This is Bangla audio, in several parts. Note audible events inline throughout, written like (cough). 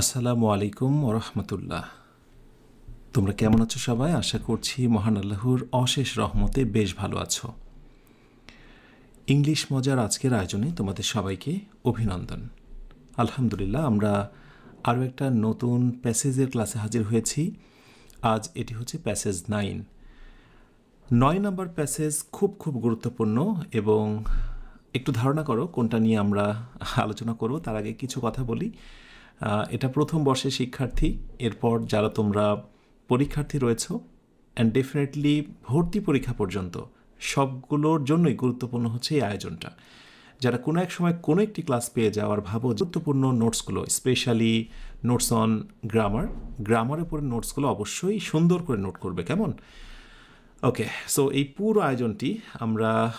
আসসালামু আলাইকুম ওরহমতুল্লাহ তোমরা কেমন আছো সবাই? আশা করছি মহান আল্লাহর অশেষ রহমতে বেশ ভালো আছো। ইংলিশ মজার আজকের আয়োজনে তোমাদের সবাইকে অভিনন্দন। আলহামদুলিল্লাহ, আমরা আরও একটা নতুন প্যাসেজের ক্লাসে হাজির হয়েছি। আজ এটি হচ্ছে প্যাসেজ নাইন। নয় নম্বর প্যাসেজ খুব খুব গুরুত্বপূর্ণ এবং একটু ধারণা করো কোনটা নিয়ে আমরা আলোচনা করব। তার আগে কিছু কথা বলি। এটা প্রথম বর্ষের শিক্ষার্থী, এরপর যারা তোমরা পরীক্ষার্থী রয়েছ অ্যান্ড ডেফিনেটলি ভর্তি পরীক্ষা পর্যন্ত, সবগুলোর জন্যই গুরুত্বপূর্ণ হচ্ছে এই আয়োজনটা। যারা কোনো এক সময় কোনো একটি ক্লাস পেয়ে যাওয়ার ভাবো গুরুত্বপূর্ণ নোটসগুলো স্পেশালি নোটস অন গ্রামার গ্রামারের উপরে নোটসগুলো অবশ্যই সুন্দর করে নোট করবে, কেমন? ওকে সো এই পুরো আয়োজনটি আমরা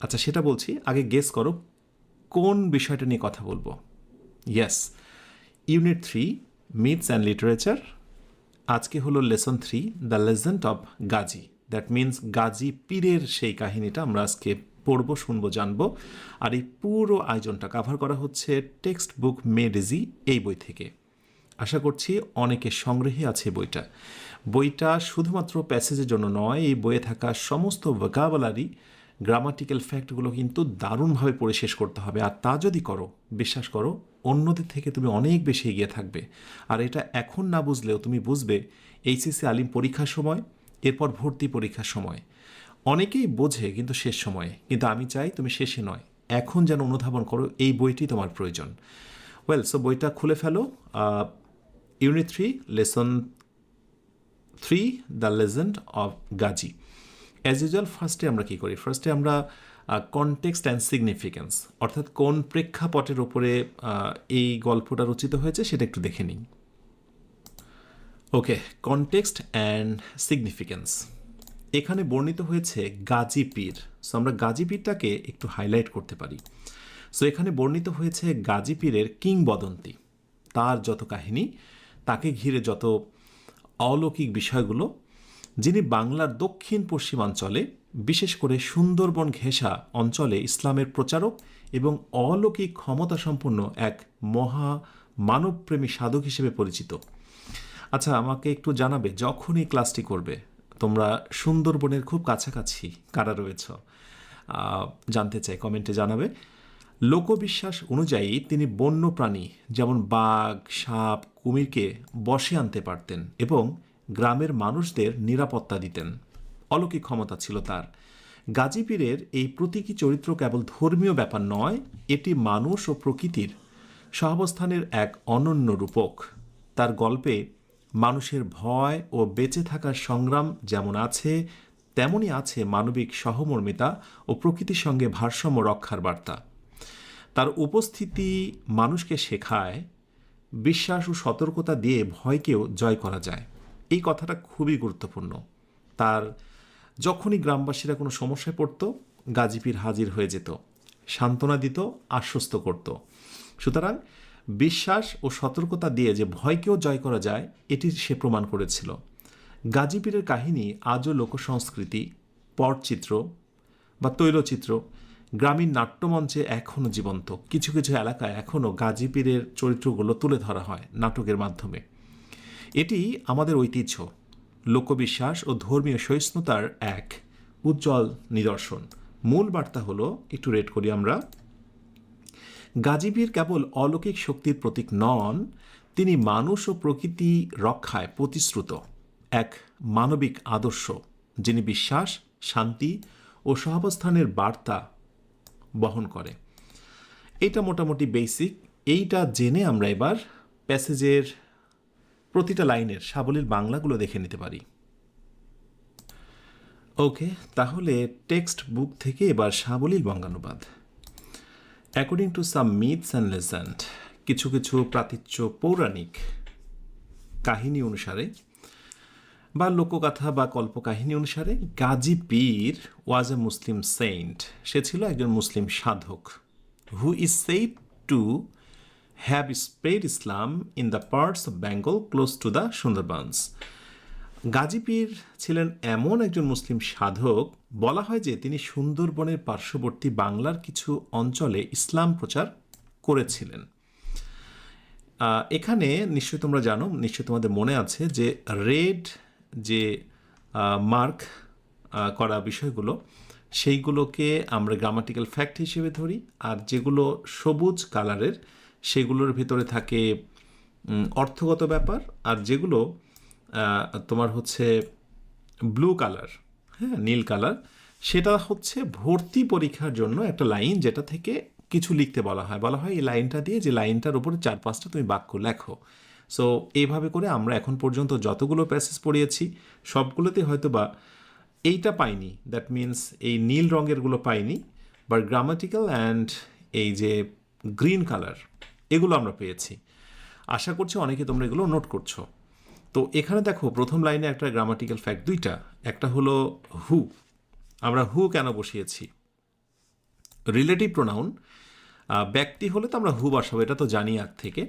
আচ্ছা সেটা বলছি, আগে গেস করো, কোন বিষয়টা নিয়ে কথা বলব? Yes unit three myths and literature আজকে হলো lesson three the legend of Gazi that means Gazi পীরের সেই কাহিনীটা আমরা আজকে পড়ব, শুনব, জানব। আর এই পুরো আয়োজনটা কাভার করা হচ্ছে টেক্সট বুক মেডিজি এই বই থেকে। আশা করছি অনেকের সংগ্রহে আছে বইটা। বইটা শুধুমাত্র প্যাসেজের জন্য নয়, এই বইয়ে থাকা সমস্ত ভোকাবুলারি গ্রামাটিক্যাল ফ্যাক্টগুলো কিন্তু দারুণভাবে পড়ে শেষ করতে হবে। আর তা যদি করো, বিশ্বাস করো অন্যদের থেকে তুমি অনেক বেশি এগিয়ে থাকবে। আর এটা এখন না বুঝলেও তুমি বুঝবে, এইচএসসি আলিম পরীক্ষার সময়, এরপর ভর্তি পরীক্ষার সময়। অনেকেই বোঝে কিন্তু শেষ সময়ে, কিন্তু আমি চাই তুমি শেষে নয়। এখন যেন অনুধাবন করো, এই বইটি তোমার প্রয়োজন। ওয়েল সো বইটা খুলে ফেলো unit three lesson three the legend of Gazi as usual ফার্স্টে আমরা কী করি? ফার্স্টে আমরা কনটেক্সট অ্যান্ড সিগনিফিক্যান্স অর্থাৎ কোন প্রেক্ষাপটের ওপরে এই গল্পটা রচিত হয়েছে সেটা একটু দেখে নিই। ওকে কনটেক্সট অ্যান্ড সিগনিফিকেন্স এখানে বর্ণিত হয়েছে গাজী পীর। সো আমরা গাজী পীরটাকে একটু হাইলাইট করতে পারি। সো এখানে বর্ণিত হয়েছে গাজী পীরের কিংবদন্তি। তার যত কাহিনী, তাকে ঘিরে যত অলৌকিক বিষয়গুলো, যিনি বাংলার দক্ষিণ পশ্চিমাঞ্চলে বিশেষ করে সুন্দরবন ঘেঁষা অঞ্চলে ইসলামের প্রচারক এবং অলৌকিক ক্ষমতাসম্পন্ন এক মহা মানবপ্রেমী সাধক হিসেবে পরিচিত। আচ্ছা আমাকে একটু জানাবে যখন এই ক্লাসটি করবে? তোমরা সুন্দরবনের খুব কাছাকাছি কারা রয়েছ? জানতে চাই, কমেন্টে জানাবে। লোকবিশ্বাস অনুযায়ী তিনি বন্য প্রাণী যেমন বাঘ, সাপ, কুমিরকে বসে আনতে পারতেন এবং গ্রামের মানুষদের নিরাপত্তা দিতেন। অলৌকিক ক্ষমতা ছিল তার। গাজীপীরের এই প্রতীকী চরিত্র কেবল ধর্মীয় ব্যাপার নয়, এটি মানুষ ও প্রকৃতির সহাবস্থানের এক অনন্য রূপক। তার গল্পে মানুষের ভয় ও বেঁচে থাকার সংগ্রাম যেমন আছে, তেমনই আছে মানবিক সহমর্মিতা ও প্রকৃতির সঙ্গে ভারসাম্য রক্ষার বার্তা। তার উপস্থিতি মানুষকে শেখায়, বিশ্বাস ও সতর্কতা দিয়ে ভয়কেও জয় করা যায়। এই কথাটা খুবই গুরুত্বপূর্ণ। তার যখনই গ্রামবাসীরা কোনো সমস্যায় পড়তো, গাজীপীর হাজির হয়ে যেত, সান্ত্বনা দিত, আশ্বস্ত করত। সুতরাং বিশ্বাস ও সতর্কতা দিয়ে যে ভয়কেও জয় করা যায়, এটি সে প্রমাণ করেছিল। গাজীপীরের কাহিনী আজও লোকসংস্কৃতি, পটচিত্র বা তৈলচিত্র, গ্রামীণ নাট্যমঞ্চে এখনও জীবন্ত। কিছু কিছু এলাকায় এখনও গাজীপীরের চরিত্রগুলো তুলে ধরা হয় নাটকের মাধ্যমে। এটি আমাদের ঐতিহ্য। লোকবিশ্বাস ও ধর্মীয় সহিষ্ণুতার এক উজ্জ্বল নিদর্শন। মূল বার্তা হলো, একটু রেড করি আমরা। গাজীবীর কেবল অলৌকিক শক্তির প্রতীক নন, তিনি মানুষ ও প্রকৃতি রক্ষায় প্রতিশ্রুত। এক মানবিক আদর্শ, যিনি বিশ্বাস, শান্তি ও সহাবস্থানের বার্তা বহন করে। এটা মোটামুটি বেসিক এইটা জেনে আমরা এবার প্যাসেজের প্রতিটা লাইনের সাবলীল বাংলাগুলো দেখে নিতে পারি। ওকে, তাহলে টেক্সট বুক থেকে এবার সাবলীল বঙ্গানুবাদ। According to some myths and legend কিছু কিছু প্রাতীচ্য পৌরাণিক কাহিনী অনুসারে বা লোকগাথা বা কল্পকাহিনী অনুসারে গাজী পীর ওয়াজ এ মুসলিম সেন্ট সে ছিল একজন মুসলিম সাধক। Who is said to have spread Islam in the parts of Bengal close to the Sundarbans Gazi Pir ছিলেন এমন একজন মুসলিম সাধক, বলা হয় যে তিনি সুন্দরবনের পার্শ্ববর্তী বাংলার কিছু অঞ্চলে ইসলাম প্রচার করেছিলেন। এখানে নিশ্চয়ই তোমরা জানো, নিশ্চয়ই তোমাদের মনে আছে যে রেড যে মার্ক করা বিষয়গুলো, সেইগুলোকে আমরা গ্রামাটিক্যাল ফ্যাক্ট হিসেবে ধরি, আর যেগুলো সবুজ কালারের সেগুলোর ভিতরে থাকে অর্থগত ব্যাপার আর যেগুলো তোমার হচ্ছে ব্লু কালার হ্যাঁ নীল কালার সেটা হচ্ছে ভর্তি পরীক্ষার জন্য একটা লাইন যেটা থেকে কিছু লিখতে বলা হয়। বলা হয় এই লাইনটা দিয়ে যে লাইনটার উপরে চার পাঁচটা তুমি বাক্য লেখো। সো এইভাবে করে আমরা এখন পর্যন্ত যতগুলো প্যাসেজ পড়িয়েছি, সবগুলোতে হয়তো বা এইটা পাইনি। দ্যাট মিন্স এই নীল রঙেরগুলো পাইনি। বাট গ্রামাটিক্যাল অ্যান্ড এই যে গ্রিন কালার এগুলো আমরা পেয়েছি। আশা করছি অনেকে তোমরা এগুলো নোট করছ। তো এখানে দেখো, প্রথম লাইনে একটা গ্রামাটিক্যাল ফ্যাক্ট দুইটা। একটা হলো হু আমরা হু কেন বসিয়েছি? রিলেটিভ প্রোনাউন ব্যক্তি হলে তো আমরা হু বসাবো, এটা তো জানি আগ থেকে।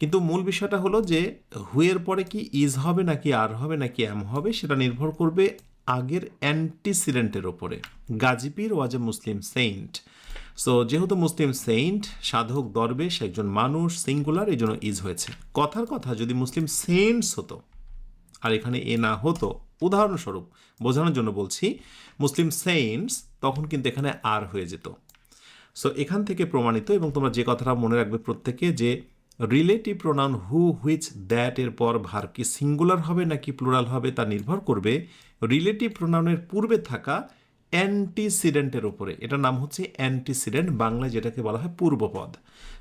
কিন্তু মূল বিষয়টা হলো যে হুয়ের পরে কি ইজ হবে নাকি আর হবে নাকি এম হবে, সেটা নির্ভর করবে আগের অ্যান্টিসিডেন্টের ওপরে। গাজীপীর ওয়াজ এ মুসলিম সেইন্ট সো যেহেতু মুসলিম সেইন্ট সাধক, দরবেশ, একজন মানুষ সিঙ্গুলার এই জন্য ইজ হয়েছে। কথার কথা, যদি মুসলিম সেইন্টস হতো, আর এখানে এ না হতো, উদাহরণস্বরূপ, বোঝানোর জন্য বলছি মুসলিম সেইন্টস তখন কিন্তু এখানে আর হয়ে যেত। সো এখান থেকে প্রমাণিত, এবং তোমরা যে কথাটা মনে রাখবে প্রত্যেকে, যে relative pronoun who which that এর পর ভার্ব কি সিঙ্গুলার হবে নাকি প্লুরাল হবে, তা নির্ভর করবে। রিলেটিভ প্রোনাউনের পূর্বে থাকা অ্যান্টিসিডেন্টের উপরে। এটার নাম হচ্ছে অ্যান্টিসিডেন্ট বাংলায় যেটাকে বলা হয় পূর্বপদ।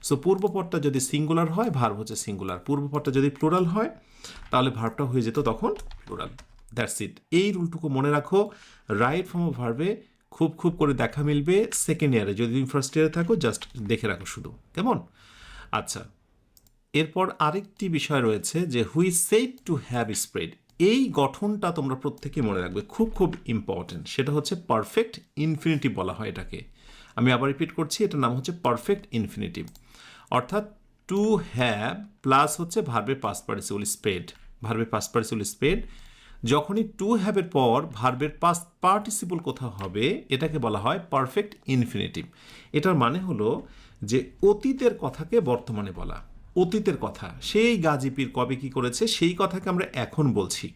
সো পূর্বপদটা যদি সিঙ্গুলার হয় ভার্ব হচ্ছে সিঙ্গুলার পূর্বপদটা যদি প্লুরাল হয়, তাহলে ভার্বটা হয়ে যেত তখন প্লুরাল দ্যাটস ইট এই রুলটুকু মনে রাখো রাইট ফর্ম ভার্বে খুব খুব করে দেখা মিলবে সেকেন্ড ইয়ারে যদি তুমি ফার্স্ট ইয়ারে থাকো জাস্ট দেখে রাখো শুধু। কেমন? আচ্ছা এরপর আরেকটি বিষয় রয়েছে যে who said to have spread এই গঠনটা তোমরা প্রত্যেকে মনে রাখবে খুব খুব ইম্পর্টেন্ট সেটা হচ্ছে পারফেক্ট ইনফিনিটিভ বলা হয় এটাকে। আমি আবার রিপিট করছি, এটার নাম হচ্ছে পারফেক্ট ইনফিনিটিভ অর্থাৎ টু হ্যাভ প্লাস হচ্ছে ভার্বের পাস পার্টিসিপল স্পেড ভার্বের পাস পার্টিসিপল স্পেড যখনই টু হ্যাভের পর ভার্বের পাস পার্টিসিপল কোথাও হবে, এটাকে বলা হয় পারফেক্ট ইনফিনিটিভ এটার মানে হলো যে অতীতের কথাকে বর্তমানে বলা। অতীতের কথা। সেই গাজীপীর কবে কি করেছে? সেই কথাকে আমরা এখন বলছি।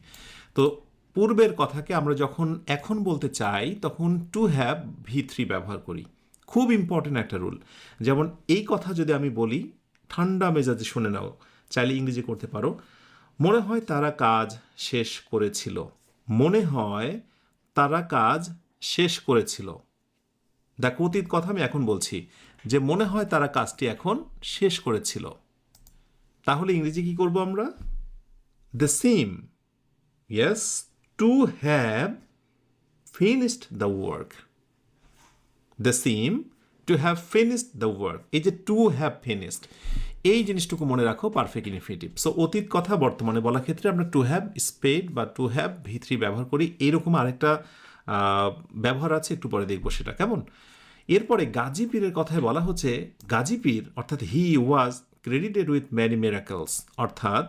তো পূর্বের কথাকে আমরা যখন এখন বলতে চাই, তখন টু হ্যাভ ভি থ্রি ব্যবহার করি। খুব ইম্পর্টেন্ট একটা রুল যেমন এই কথা যদি আমি বলি, ঠান্ডা মেজাজে শুনে নাও। চাইলে ইংরেজি করতে পারো। মনে হয় তারা কাজ শেষ করেছিল। মনে হয় তারা কাজ শেষ করেছিল। দেখো, অতীত কথা আমি এখন বলছি। যে মনে হয় তারা কাজটি এখন শেষ করেছিল। তাহলে ইংরেজি কি করব আমরা? The same yes to have finished the work the same to have finished the work এই যে টু হ্যাভ ফিনিশড এই জিনিসটুকু মনে রাখো পারফেক্ট ইনফিনিটিভ সো অতীত কথা বর্তমানে বলার ক্ষেত্রে আমরা টু হ্যাভ স্পেড বা টু হ্যাভ ভি থ্রি ব্যবহার করি। এরকম আরেকটা ব্যবহার আছে, একটু পরে দেখব সেটা, কেমন? এরপরে গাজীপীরের কথায় বলা হচ্ছে, গাজীপীর, অর্থাৎ he was credited with many miracles অর্থাৎ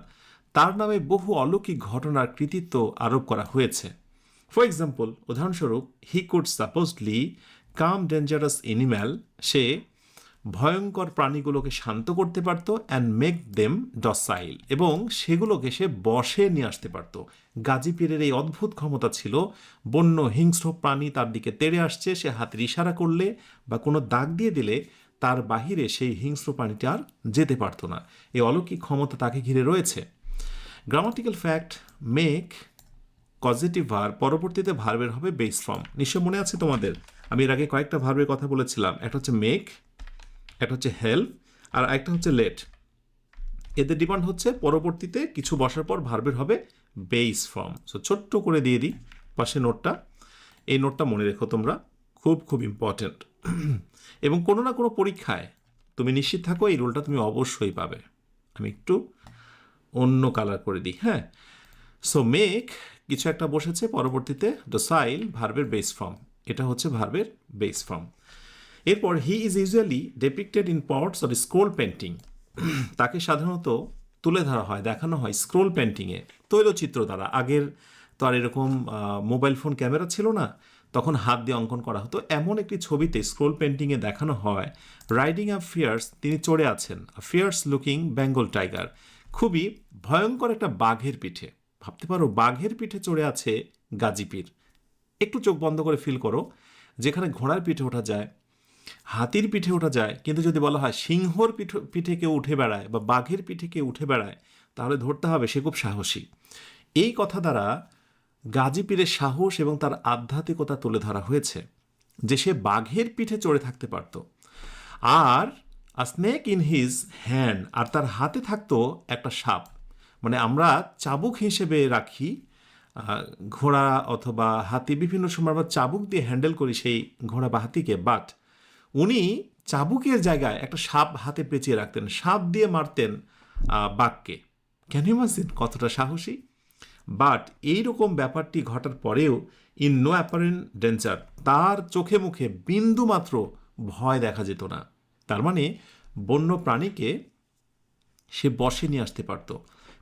তার নামে বহু অলৌকিক ঘটনার কৃতিত্ব আরোপ করা হয়েছে। ফর এক্সাম্পল উদাহরণস্বরূপ he could supposedly calm dangerous animal সে ভয়ঙ্কর প্রাণীগুলোকে শান্ত করতে পারত অ্যান্ড মেক দেম ডসাইল এবং সেগুলোকে সে বসে নিয়ে আসতে পারত। গাজীপীরের এই অদ্ভুত ক্ষমতা ছিল, বন্য হিংস্র প্রাণী তার দিকে তেড়ে আসছে, সে হাতের ইশারা করলে বা কোনো দাগ দিয়ে দিলে তার বাহিরে সেই হিংস্র প্রাণীটি আর যেতে পারতো না। এই অলৌকিক ক্ষমতা তাকে ঘিরে রয়েছে। Grammatical fact make positive verb পরবর্তীতে ভার্বের হবে বেস ফর্ম নিশ্চয় মনে আছে তোমাদের? আমি এর আগে কয়েকটা ভার্বের কথা বলেছিলাম। একটা হচ্ছে মেক একটা হচ্ছে হেল্প আর একটা হচ্ছে লেট এদের ডিমান্ড হচ্ছে পরবর্তীতে কিছু বসার পর ভার্বের হবে বেস ফর্ম সো ছোট্ট করে দিয়ে দিই পাশে নোটটা এই নোটটা মনে রেখো তোমরা। খুব খুব ইম্পর্ট্যান্ট (clears throat) এবং কোনো না কোনো পরীক্ষায় তুমি নিশ্চিত থাকো এই রুলটা তুমি অবশ্যই পাবে। আমি একটু অন্য কালার করে দিই হ্যাঁ? সো মেক কিছু একটা বসেছে, পরবর্তীতে ডোসাইল ভার্বের বেস ফর্ম এটা হচ্ছে ভার্বের বেস ফর্ম এরপর he is usually depicted in pots or scroll painting তাকে সাধারণত তুলে ধরা হয়, দেখানো হয় স্ক্রোল পেন্টিংয়ে তৈলচিত্র দ্বারা, আগের তো আর এরকম মোবাইল ফোন ক্যামেরা ছিল না, তখন হাত দিয়ে অঙ্কন করা হতো। এমন একটি ছবিতে স্ক্রোল পেন্টিংয়ে দেখানো হয় রাইডিং আ ফিয়ার্স তিনি চড়ে আছেন ফিয়ার্স লুকিং বেঙ্গল টাইগার খুবই ভয়ঙ্কর একটা বাঘের পিঠে। ভাবতে পারো, বাঘের পিঠে চড়ে আছে গাজীপীর একটু চোখ বন্ধ করে ফিল করো, যেখানে ঘোড়ার পিঠে ওঠা যায়, হাতির পিঠে ওঠা যায়, কিন্তু যদি বলা হয় সিংহর পিঠে পিঠে কেউ উঠে বেড়ায় বা বাঘের পিঠে কেউ উঠে বেড়ায়, তাহলে ধরতে হবে সে খুব সাহসী। এই কথা দ্বারা গাজী পীরের সাহস এবং তার আধ্যাত্মিকতা তুলে ধরা হয়েছে যে সে বাঘের পিঠে চড়ে থাকতে পারত। আর স্নেক ইন হিজ হ্যান্ড আর তার হাতে থাকতো একটা সাপ। মানে আমরা চাবুক হিসেবে রাখি ঘোড়া অথবা হাতি, বিভিন্ন সময় আমরা চাবুক দিয়ে হ্যান্ডেল করি সেই ঘোড়া বা হাতিকে বাট উনি চাবুকের জায়গায় একটা সাপ হাতে পেঁচিয়ে রাখতেন, সাপ দিয়ে মারতেন বাঘকে। ক্যান ইমাজিন কতটা সাহসী? বাট এইরকম ব্যাপারটি ঘটার পরেও ইন নো অ্যাপারেন্ট ডেঞ্জার তার চোখে মুখে বিন্দু মাত্র ভয় দেখা যেত না। তার মানে বন্য প্রাণীকে সে বসে নিয়ে আসতে পারত।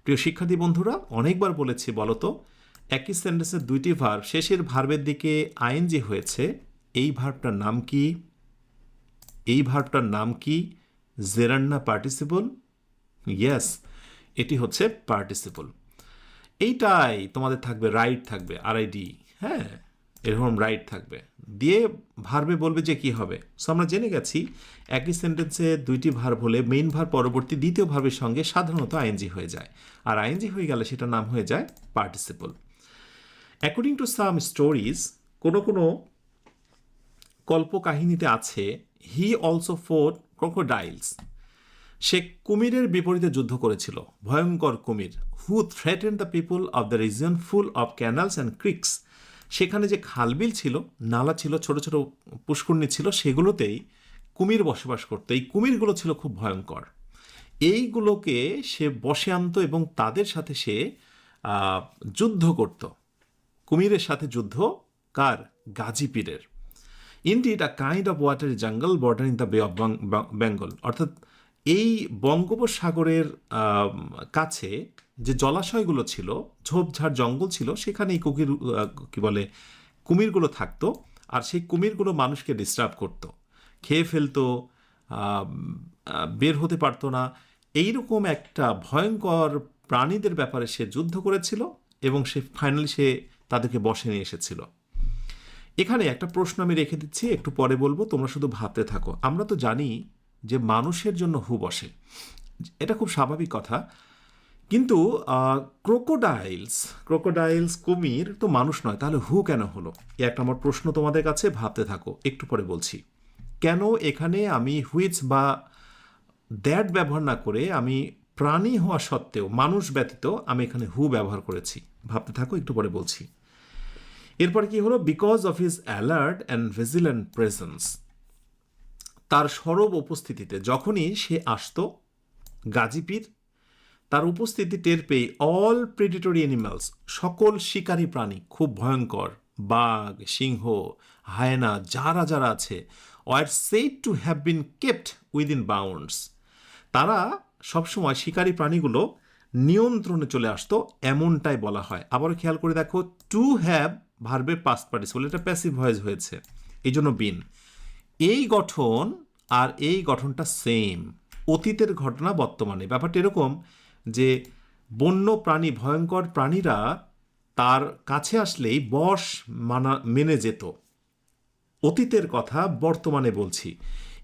প্রিয় শিক্ষার্থী বন্ধুরা, অনেকবার বলেছি বলতো, একই সেন্টেন্সের দুইটি ভার্ব শেষের ভার্বের দিকে আইএনজি হয়েছে, এই ভার্বটার নাম কি? এই ভার্বটার নাম কি? জেরান্না পার্টিসিপল ইয়াস এটি হচ্ছে পার্টিসিপল এইটাই তোমাদের থাকবে রাইট থাকবে আর আরআইডি হ্যাঁ এরকম রাইট থাকবে। দিয়ে ভার্বে বলবে যে কি হবে। সো আমরা জেনে গেছি, একই সেন্টেন্সে দুইটি ভার্ব হলে মেইন ভার্ব পরবর্তী দ্বিতীয় ভার্বের সঙ্গে সাধারণত আইএনজি হয়ে যায়। আর আইএনজি হয়ে গেলে সেটার নাম হয়ে যায় participle according to some stories কোনো কোনো কল্পকাহিনীতে আছে হি অলসো ফোর ক্রোকোডাইলস সে কুমিরের বিপরীতে যুদ্ধ করেছিল। ভয়ঙ্কর কুমির। Who threaten the people of the region full of canals and creeks সেখানে যে খালবিল ছিল, নালা ছিল, ছোট ছোট পুষ্করণী ছিল, সেগুলোতেই কুমির বসবাস করতো। এই কুমিরগুলো ছিল খুব ভয়ঙ্কর। এইগুলোকে সে বসে আনতো এবং তাদের সাথে সে যুদ্ধ করত। কুমিরের সাথে যুদ্ধ কার? গাজীপীরের। Indeed a kind of water jungle bordering the bay of Bengal অর্থাৎ এই বঙ্গোপসাগরের কাছে যে জলাশয়গুলো ছিল, ঝোপঝাড় জঙ্গল ছিল সেখানে এই কুকির কি বলে, কুমিরগুলো থাকতো আর সেই কুমিরগুলো মানুষকে ডিস্টার্ব করত। খেয়ে ফেলতো বের হতে পারতো না। এইরকম একটা ভয়ঙ্কর প্রাণীদের ব্যাপারে সে যুদ্ধ করেছিল এবং সে ফাইনালি সে তাদেরকে বসে নিয়ে এসেছিল। এখানে একটা প্রশ্ন আমি রেখে দিচ্ছি, একটু পরে বলব, তোমরা শুধু ভাবতে থাকো। আমরা তো জানি যে মানুষের জন্য হু বসে। এটা খুব স্বাভাবিক কথা। কিন্তু ক্রোকোডাইলস ক্রোকোডাইলস কুমির তো মানুষ নয়, তাহলে হু কেন হলো? এ একটা আমার প্রশ্ন তোমাদের কাছে, ভাবতে থাকো। একটু পরে বলছি। কেন এখানে আমি হুইচ বা দ্যাট ব্যবহার না করে আমি প্রাণী হওয়া সত্ত্বেও, মানুষ ব্যতীত আমি এখানে হু ব্যবহার করেছি? ভাবতে থাকো, একটু পরে বলছি। এরপরে কি হলো? Because of his alert and vigilant presence তার সরব উপস্থিতিতে যখনই সে আসতো গাজীপীর, তার উপস্থিতি টের পেয়ে অল প্রেডিটরি অ্যানিমালস সকল শিকারী প্রাণী, খুব ভয়ঙ্কর, বাঘ, সিংহ, হায়না, যারা যারা আছে were said to have been kept within bounds তারা সবসময় শিকারী প্রাণীগুলো নিয়ন্ত্রণে চলে আসতো এমনটাই বলা হয়। আবার খেয়াল করে দেখো টু হ্যাভ ভার্বের পাস্ট পার্টিসিপল এটা প্যাসিভ ভয়েস হয়েছে। এই জন্য বিন এই গঠন আর এই গঠনটা সেম অতীতের ঘটনা বর্তমানে। ব্যাপারটা এরকম যে বন্য প্রাণী, ভয়ঙ্কর প্রাণীরা তার কাছে আসলেই বশ মানা, মেনে যেত। অতীতের কথা বর্তমানে বলছি।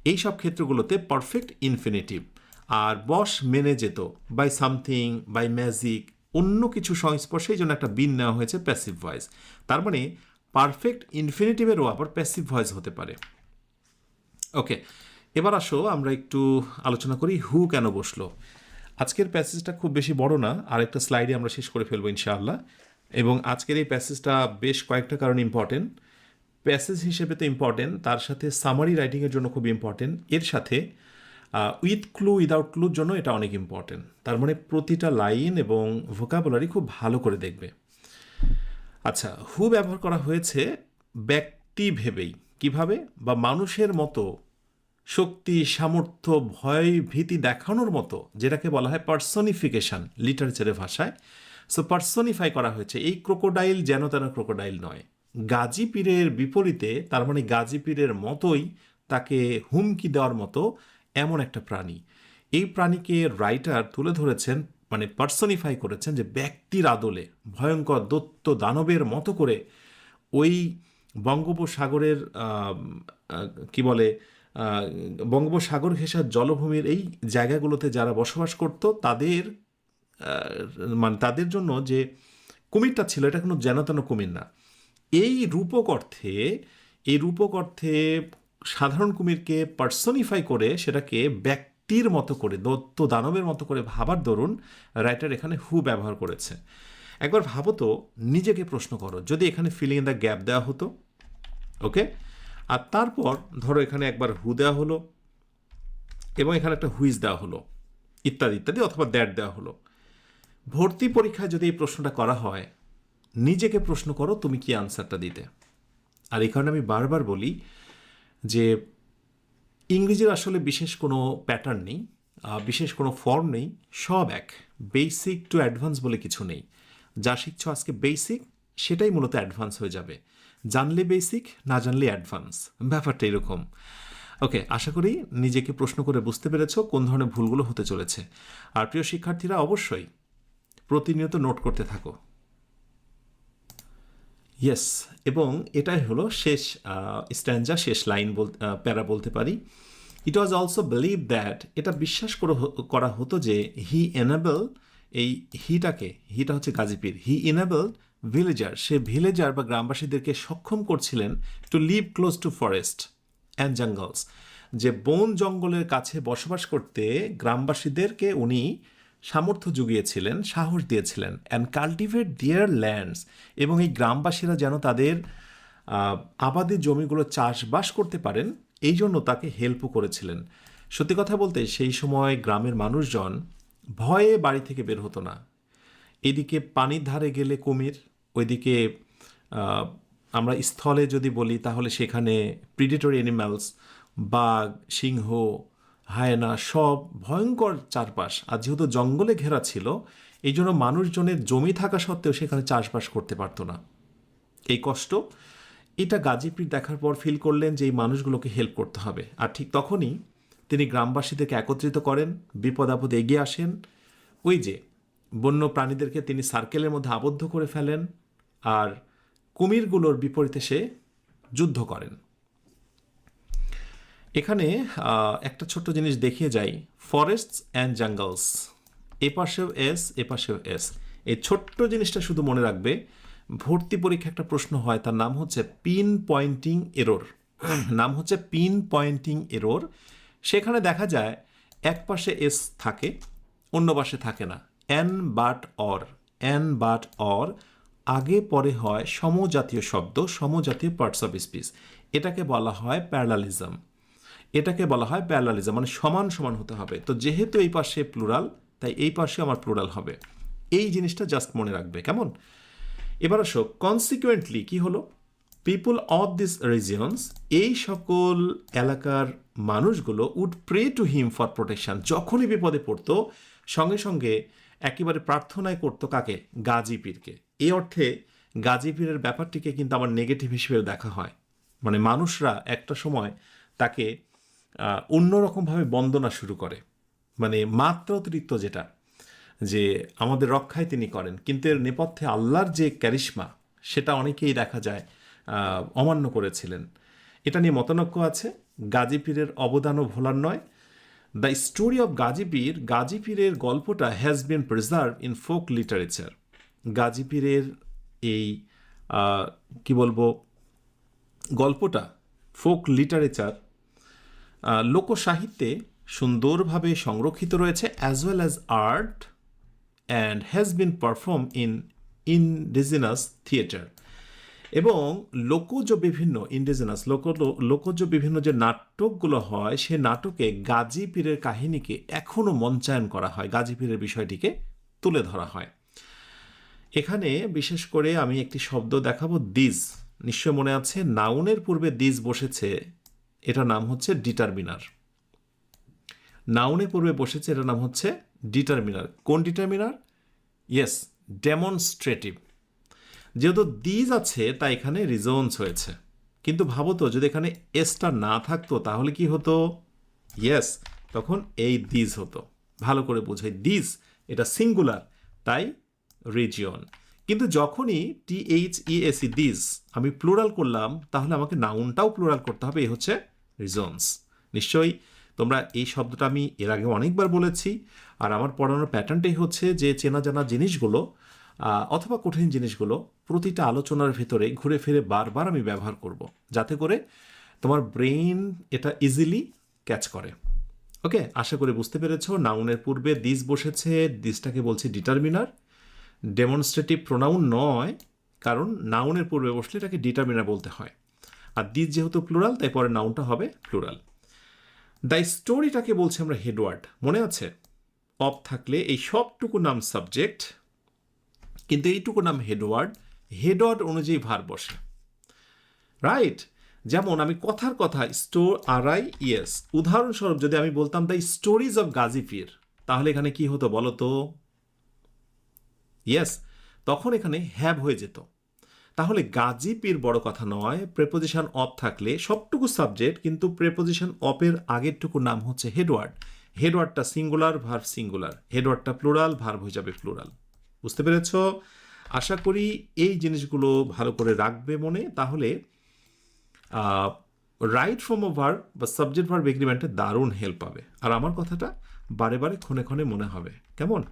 এই সব ক্ষেত্রগুলোতে পারফেক্ট ইনফিনিটিভ আর বশ মেনে যেত। বাই সামথিং বাই ম্যাজিক অন্য কিছু সংস্পর্শেই জন্য একটা বিন নেওয়া হয়েছে প্যাসিভ ভয়েস তার মানে পারফেক্ট ইনফিনিটিভেরও আবার প্যাসিভ ভয়েস হতে পারে। ওকে এবার আসো, আমরা একটু আলোচনা করি হু কেন বসল। আজকের প্যাসেজটা খুব বেশি বড় না আর একটা স্লাইডে আমরা শেষ করে ফেলব ইনশাআল্লাহ। এবং আজকের এই প্যাসেজটা বেশ কয়েকটা কারণ ইম্পর্টেন্ট প্যাসেজ হিসেবে তো ইম্পর্টেন্ট তার সাথে সামারি রাইটিংয়ের জন্য খুব ইম্পর্টেন্ট এর সাথে উইথ ক্লু উইদাউট ক্লুর জন্য এটা অনেক ইম্পর্টেন্ট তার মানে প্রতিটা লাইন এবং ভোকাবুলারি খুব ভালো করে দেখবে। আচ্ছা হু ব্যবহার করা হয়েছে ব্যক্তি ভেবেই। কীভাবে? বা মানুষের মতো শক্তি, সামর্থ্য, ভয়, ভীতি দেখানোর মতো, যেটাকে বলা হয় পার্সনিফিকেশন লিটারেচারের ভাষায়। সো পার্সনিফাই করা হয়েছে। এই ক্রোকোডাইল যেন তেন ক্রোকোডাইল নয়। গাজী পীরের বিপরীতে, তার মানে গাজী পীরের মতোই তাকে হুমকি দেওয়ার মতো এমন একটা প্রাণী। এই প্রাণীকে রাইটার তুলে ধরেছেন মানে পার্সনিফাই করেছেন যে ব্যক্তির আদলে, ভয়ঙ্কর দত্ত দানবের মতো করে ওই বঙ্গোপসাগরের কি বলে বঙ্গোপসাগর ঘেঁষার জলভূমির এই জায়গাগুলোতে যারা বসবাস করত, তাদের মানে তাদের জন্য যে কুমিরটা ছিল, এটা কোনো যেন কুমির না। এই রূপক অর্থে, এই রূপক অর্থে সাধারণ কুমিরকে পার্সনিফাই করে সেটাকে ব্যক্তির মতো করে, দত্ত দানবের মতো করে ভাবার দরুন রাইটার এখানে হু ব্যবহার করেছে। একবার ভাবো তো, নিজেকে প্রশ্ন করো, যদি এখানে ফিলিং দ্য গ্যাপ দেওয়া হতো ওকে আর তারপর ধরো এখানে একবার হু দেওয়া হলো এবং এখানে একটা হুইজ দেওয়া হলো, ইত্যাদি ইত্যাদি, অথবা দ্যাট দেওয়া হলো। ভর্তি পরীক্ষায় যদি এই প্রশ্নটা করা হয়, নিজেকে প্রশ্ন করো তুমি কি আনসারটা দিতে। আর এই কারণে আমি বারবার বলি যে ইংরেজির আসলে বিশেষ কোনো প্যাটার্ন নেই বিশেষ কোনো ফর্ম নেই, সব এক, বেসিক টু অ্যাডভান্স বলে কিছু নেই। যা শিখছ আজকে বেসিক, সেটাই মূলত অ্যাডভান্স হয়ে যাবে। জানলে বেসিক না জানলে অ্যাডভান্স ব্যাপারটা এরকম। ওকে আশা করি নিজেকে প্রশ্ন করে বুঝতে পেরেছ কোন ধরনের ভুলগুলো হতে চলেছে। আর প্রিয় শিক্ষার্থীরা, অবশ্যই প্রতিনিয়ত নোট করতে থাকো। ইয়েস এবং এটাই হলো শেষ স্ট্যান্ডা শেষ লাইন বল প্যারা বলতে পারি। It was also believe that এটা বিশ্বাস করে হতো যে হি এনেবল এই হিটাকে হিটা হচ্ছে গাজীপীর হি এনেবল ভিলেজার সে ভিলেজার বা গ্রামবাসীদেরকে সক্ষম করছিলেন to live close to forest and jungles যে বন জঙ্গলের কাছে বসবাস করতে গ্রামবাসীদেরকে উনি সামর্থ্য জুগিয়েছিলেন, সাহস দিয়েছিলেন অ্যান্ড কাল্টিভেট দিয়ার ল্যান্ডস এবং এই গ্রামবাসীরা যেন তাদের আবাদি জমিগুলো চাষবাস করতে পারেন, এই জন্য তাকে হেল্পও করেছিলেন। সত্যি কথা বলতে, সেই সময় গ্রামের মানুষজন ভয়ে বাড়ি থেকে বের হতো না। এদিকে পানির ধারে গেলে কুমির ওইদিকে আমরা স্থলে যদি বলি, তাহলে সেখানে প্রিডেটরি অ্যানিম্যালস বাঘ, সিংহ, হায়না, সব ভয়ঙ্কর চারপাশ। আর যেহেতু জঙ্গলে ঘেরা ছিল এই জন্য মানুষজনের জমি থাকা সত্ত্বেও সেখানে চাষবাস করতে পারতো না। এই কষ্ট, এটা গাজীপীর দেখার পর ফিল করলেন যে এই মানুষগুলোকে হেল্প করতে হবে। আর ঠিক তখনই তিনি গ্রামবাসীদেরকে একত্রিত করেন, বিপদ আপদে এগিয়ে আসেন। ওই যে, বন্য প্রাণীদেরকে তিনি সার্কেলের মধ্যে আবদ্ধ করে ফেলেন। আর কুমিরগুলোর বিপরীতে সে যুদ্ধ করেন। এখানে একটা ছোট্ট জিনিস দেখিয়ে যাই। ফরেস্টস অ্যান্ড জাঙ্গলস এ পাশেও এস এ পাশেও এস এই ছোট্ট জিনিসটা শুধু মনে রাখবে, ভর্তি পরীক্ষা একটা প্রশ্ন হয়, তার নাম হচ্ছে পিন পয়েন্টিং এরোর নাম হচ্ছে পিন পয়েন্টিং এরোর সেখানে দেখা যায়, এক পাশে এস থাকে, অন্য পাশে থাকে না। And but or and but or আগে পরে হয় সমজাতীয় শব্দ, সমজাতীয় পার্টস অফ স্পিচ এটাকে বলা হয় প্যারালালিজম এটাকে বলা হয় প্যারালালিজম মানে সমান সমান হতে হবে। তো যেহেতু এই পাশে প্লুরাল তাই এই পাশে আমার প্লুরাল হবে। এই জিনিসটা জাস্ট মনে রাখবে, কেমন? এবার আসো কনসিকুয়েন্টলি কি হলো? পিপুল অফ দিস রিজিয়নস এই সকল এলাকার মানুষগুলো would pray to him for protection যখনই বিপদে পড়তো, সঙ্গে সঙ্গে একেবারে প্রার্থনায় করতো কাকে? গাজী পীরকে এই অর্থে গাজী পীরের ব্যাপারটিকে কিন্তু আমার নেগেটিভ হিসেবে দেখা হয়। মানে মানুষরা একটা সময় তাকে অন্যরকমভাবে বন্দনা শুরু করে। মানে মাত্র অতিরিক্ত যেটা, যে আমাদের রক্ষায় তিনি করেন, কিন্তু এর নেপথ্যে আল্লাহর যে ক্যারিশমা সেটা অনেকেই দেখা যায় অমান্য করেছিলেন। এটা নিয়ে মতনৈক্য আছে গাজী পীরের অবদানও ভোলার নয়। দ্য স্টোরি অফ গাজী পীর গাজী পীরের গল্পটা has been preserve in folk literature Gazi পীরের এই কি বলব, গল্পটা ফোক লিটারেচার লোকসাহিত্যে সুন্দরভাবে সংরক্ষিত রয়েছে as well as art and has been perform in indigenous theatre এবং লোকজ বিভিন্ন ইন্ডিজিনাস লোক, লোকজ বিভিন্ন যে নাটকগুলো হয়, সে নাটকে গাজী পীরের কাহিনীকে এখনও মঞ্চায়ন করা হয় গাজী পীরের বিষয়টিকে তুলে ধরা হয়। এখানে বিশেষ করে আমি একটি শব্দ দেখাবো দিজ নিশ্চয় মনে আছে, নাউনের পূর্বে দিজ বসেছে, এটার নাম হচ্ছে ডিটারমিনার। নাউনের পূর্বে বসেছে, এটার নাম হচ্ছে ডিটারমিনার। কোন ডিটারমিনার? Yes, demonstrative. যেহেতু দিজ আছে, তাই এখানে রিজনস হয়েছে। কিন্তু ভাবো তো, যদি এখানে এসটা না থাকতো, তাহলে কি হতো? ইয়েস, তখন এই দিজ হতো। ভালো করে বোঝাই দিজ এটা সিঙ্গুলার, তাই রিজিয়ন কিন্তু যখনই T H E S E this আমি প্লুরাল করলাম, তাহলে আমাকে নাউনটাও প্লুরাল করতে হবে এই হচ্ছে রিজনস নিশ্চয়ই তোমরা এই শব্দটা আমি এর আগে অনেকবার বলেছি, আর আমার পড়ানোর প্যাটার্নটাই হচ্ছে যে চেনা জানা জিনিসগুলো অথবা কঠিন জিনিসগুলো প্রতিটা আলোচনার ভিতরে ঘুরে ফিরে বারবার আমি ব্যবহার করব, যাতে করে তোমার ব্রেইন এটা ইজিলি ক্যাচ করে। ওকে আশা করি বুঝতে পেরেছ নাউনের পূর্বে দিস বসেছে দিসটাকে বলছি ডিটারমিনার ডেমনস্ট্রেটিভ প্রোনাউন নয়, কারণ নাউনের পূর্বে বসলে এটাকে ডিটারমিনার বলতে হয়। আর দিস যেহেতু প্লুরাল তাই পরে নাউনটা হবে প্লুরাল দ্য স্টোরিটাকে বলছি আমরা হেডওয়ার্ড মনে আছে? অফ থাকলে এই সবটুকু নাম সাবজেক্ট কিন্তু এইটুকু নাম হেডওয়ার্ড হেডওয়ার্ড অনুযায়ী ভার বসে। রাইট যেমন আমি কথার কথা স্টোর আর আই ইয়েস উদাহরণস্বরূপ যদি আমি বলতাম দ্য স্টোরিজ অফ গাজীপির তাহলে এখানে কি হতো বলো তো? ইয়েস তখন এখানে হ্যাভ হয়ে যেত। তাহলে গাজীপির বড় কথা নয় প্রেপোজিশন অফ থাকলে সবটুকু সাবজেক্ট কিন্তু প্রেপোজিশন অফের আগেরটুকু নাম হচ্ছে হেডওয়ার্ড হেডওয়ার্ডটা সিঙ্গুলার ভার্ভ সিঙ্গুলার হেডওয়ার্ডটা প্লুরাল ভার্ভ হয়ে যাবে প্লুরাল বুঝতে পেরেছ? আশা করি এই জিনিসগুলো ভালো করে রাখবে মনে। তাহলে রাইট ফ্রম অ ভার্ব বা সাবজেক্ট ভার্ব এগ্রিমেন্টে দারুণ হেল্প পাবে। আর আমার কথাটা বারে বারে ক্ষণে ক্ষণে মনে হবে। কেমন?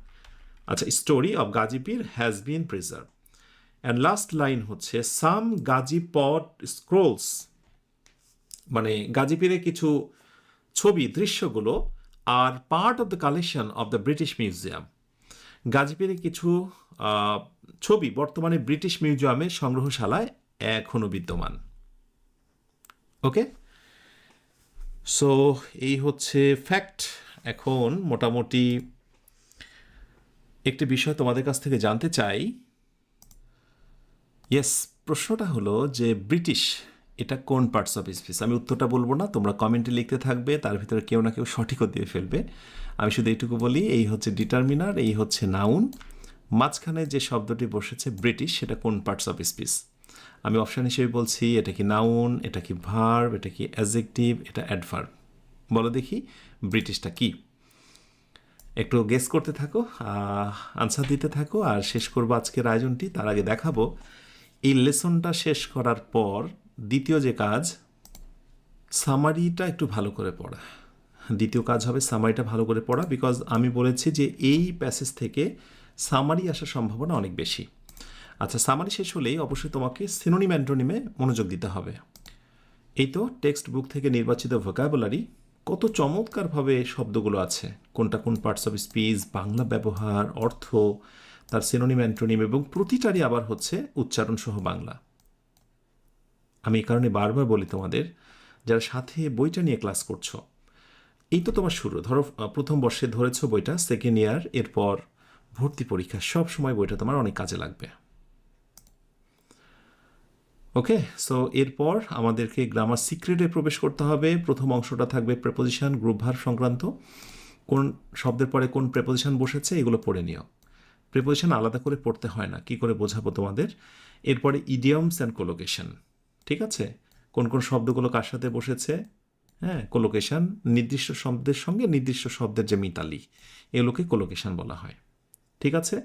আচ্ছা story of Gazipir has been preserve and last line হচ্ছে সাম গাজী পট স্ক্রোলস মানে গাজীপিরে কিছু ছবি, দৃশ্যগুলো আর part of the collection of the British Museum গাজীপুরে কিছু ছবি বর্তমানে ব্রিটিশ মিউজিয়ামের সংগ্রহশালায় এখনও বিদ্যমান। ওকে সো এই হচ্ছে ফ্যাক্ট এখন মোটামুটি একটি বিষয় তোমাদের কাছ থেকে জানতে চাই। ইয়েস প্রশ্নটা হলো যে ব্রিটিশ, এটা কোন পার্টস অফ স্পিচ আমি উত্তরটা বলব না, তোমরা কমেন্টে লিখতে থাকবে, তার ভিতরে কেউ না কেউ সঠিকও দিয়ে ফেলবে। আমি শুধু এইটুকু বলি, এই হচ্ছে ডিটারমিনার এই হচ্ছে নাউন মাঝখানে যে শব্দটি বসেছে ব্রিটিশ, সেটা কোন পার্টস অফ স্পিচ আমি অপশান হিসেবে বলছি, এটা কি নাউন এটা কি ভার্ব এটা কি অ্যাজেক্টিভ এটা অ্যাডভার্ব বলো দেখি, ব্রিটিশটা কি? একটু গেস করতে থাকো আনসার দিতে থাকো, আর শেষ করব আজকের আয়োজনটি। তার আগে দেখাবো, এই লেসনটা শেষ করার পর দ্বিতীয় যে কাজ সামারিটা একটু ভালো করে পড়া। দ্বিতীয় কাজ হবে সামারিটা ভালো করে পড়া বিকজ আমি বলেছি যে এই প্যাসেজ থেকে সামারি আসার সম্ভাবনা অনেক বেশি। আচ্ছা সামারি শেষ হলেই অবশ্যই তোমাকে সিনোনিম অ্যান্টোনিমে মনোযোগ দিতে হবে। এই তো টেক্সট বুক থেকে নির্বাচিত ভোকাবুলারি কত চমৎকারভাবে শব্দগুলো আছে। কোনটা কোন পার্টস অফ স্পিচ বাংলা ব্যবহার, অর্থ, তার সিনোনিম অ্যান্টোনিম এবং প্রতিটারই আবার হচ্ছে উচ্চারণ সহ বাংলা। আমি এই কারণে বারবার বলি তোমাদের, যারা সাথে বইটা নিয়ে ক্লাস করছ, এই তো তোমার শুরু। ধরো প্রথম বর্ষে ধরেছো বইটা সেকেন্ড ইয়ার এরপর ভর্তি পরীক্ষা সব সময় বইটা তোমার অনেক কাজে লাগবে। ওকে সো এরপর আমাদেরকে গ্রামার সিক্রেটে প্রবেশ করতে হবে। প্রথম অংশটা থাকবে প্রেপোজিশন গ্রুপ ভার সংক্রান্ত। কোন শব্দের পরে কোন প্রেপোজিশন বসেছে এগুলো পড়ে নিও। প্রেপোজিশন আলাদা করে পড়তে হয় না, কি করে বোঝাবো তোমাদের? এরপরে ইডিয়মস অ্যান্ড কোলোকেশন ঠিক আছে? কোন কোন শব্দগুলো কার সাথে বসেছে? হ্যাঁ কোলোকেশন নির্দিষ্ট শব্দের সঙ্গে নির্দিষ্ট শব্দের যে মিতালি, এগুলোকে কোলোকেশন বলা হয়, ঠিক আছে?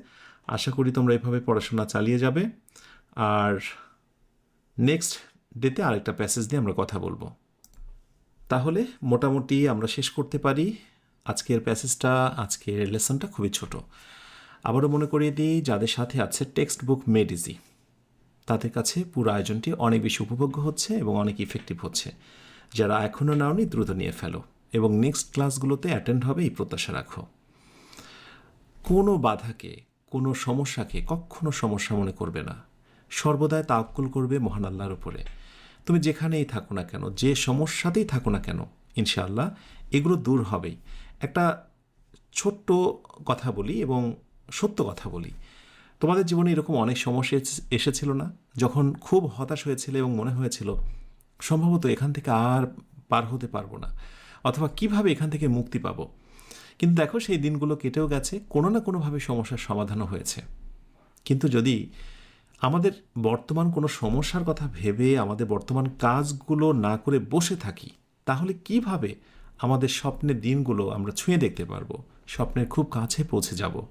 আশা করি তোমরা এভাবে পড়াশোনা চালিয়ে যাবে। আর নেক্সট ডেতে আরেকটা প্যাসেজ দিয়ে আমরা কথা বলব। তাহলে মোটামুটি আমরা শেষ করতে পারি। আজকের প্যাসেজটা আজকের লেসনটা খুবই ছোট। আবারও মনে করিয়ে দিই, যাদের সাথে আছে টেক্সট বুক মেড ইজি তাদের কাছে পুরো আয়োজনটি অনেক বেশি উপভোগ্য হচ্ছে এবং অনেক ইফেক্টিভ হচ্ছে। যারা এখনও নাওনি, দ্রুত নিয়ে ফেলো এবং নেক্সট ক্লাসগুলোতে অ্যাটেন্ড হবে, এই প্রত্যাশা রাখো। কোনো বাধাকে, কোনো সমস্যাকে কখনো সমস্যা মনে করবে না। সর্বদাই তাওকুল করবে মহান আল্লাহর উপরে। তুমি যেখানেই থাকো না কেন, যে সমস্যাতেই থাকো না কেন, ইনশাআল্লাহ এগুলো দূর হবেই। একটা ছোট্ট কথা বলি এবং সত্য কথা বলি। তোমাদের জীবনে এরকম অনেক সমস্যা এসে- এসেছিল না? যখন খুব হতাশ হয়েছিল এবং মনে হয়েছিল, সম্ভবত এখান থেকে আর পার হতে পারব না, অথবা কীভাবে এখান থেকে মুক্তি পাবো? কিন্তু দেখো সেই দিনগুলো কেটেও গেছে, কোনো না কোনোভাবে সমস্যার সমাধানও হয়েছে। কিন্তু যদি আমাদের বর্তমান কোনো সমস্যার কথা ভেবে আমাদের বর্তমান কাজগুলো না করে বসে থাকি, তাহলে কীভাবে আমাদের স্বপ্নের দিনগুলো আমরা ছুঁয়ে দেখতে পারব? স্বপ্নের খুব কাছে পৌঁছে যাব।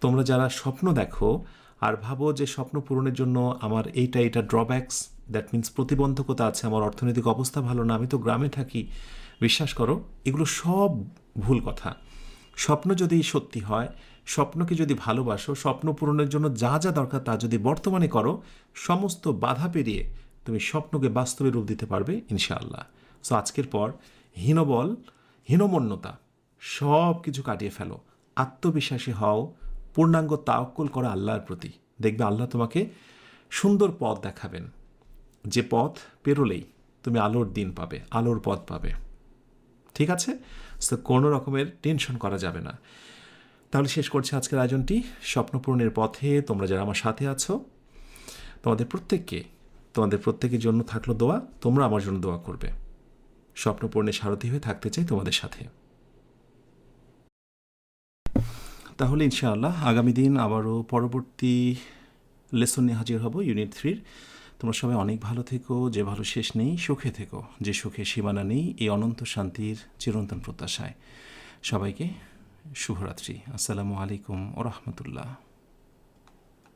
তোমরা যারা স্বপ্ন দেখো আর ভাবো যে স্বপ্ন পূরণের জন্য আমার এইটা এইটা ড্রব্যাকস দ্যাট মিন্স প্রতিবন্ধকতা আছে, আমার অর্থনৈতিক অবস্থা ভালো না, আমি তো গ্রামে থাকি, বিশ্বাস করো, এগুলো সব ভুল কথা। স্বপ্ন যদি সত্যি হয় স্বপ্নকে যদি ভালোবাসো, স্বপ্ন পূরণের জন্য যা যা দরকার তা যদি বর্তমানে করো, সমস্ত বাধা পেরিয়ে তুমি স্বপ্নকে বাস্তবে রূপ দিতে পারবে ইনশাআল্লাহ। সো আজকের পর হীনবল, হীনমন্যতা সব কিছু কাটিয়ে ফেলো। আত্মবিশ্বাসী হও, পূর্ণাঙ্গ তাওক্কুল করো আল্লাহর প্রতি। দেখবে আল্লাহ তোমাকে সুন্দর পথ দেখাবেন। যে পথ পেরোলেই তুমি আলোর দিন পাবে, আলোর পথ পাবে। ঠিক আছে? সো কোনো রকমের টেনশন করা যাবে না। তাহলে শেষ করছি আজকের আয়োজনটি। স্বপ্নপূরণের পথে তোমরা যারা আমার সাথে আছো, তোমাদের প্রত্যেককে, তোমাদের প্রত্যেকের জন্য থাকল দোয়া, তোমরা আমার জন্য দোয়া করবে। স্বপ্নপূরণের সারথি হয়ে থাকতে চাই তোমাদের সাথে। তাহলে ইনশাআল্লাহ আগামী দিন আবারও পরবর্তী লেসন নিয়ে হাজির হব ইউনিট থ্রির। তোমরা সবাই অনেক ভালো থেকো, যে ভালো শেষ নেই, সুখে থেকো। যে সুখে সীমানা নেই, এই অনন্ত শান্তির চিরন্তন প্রত্যাশায়। সবাইকে শুভরাত্রি আসসালামু আলাইকুম ও রহমতুল্লাহ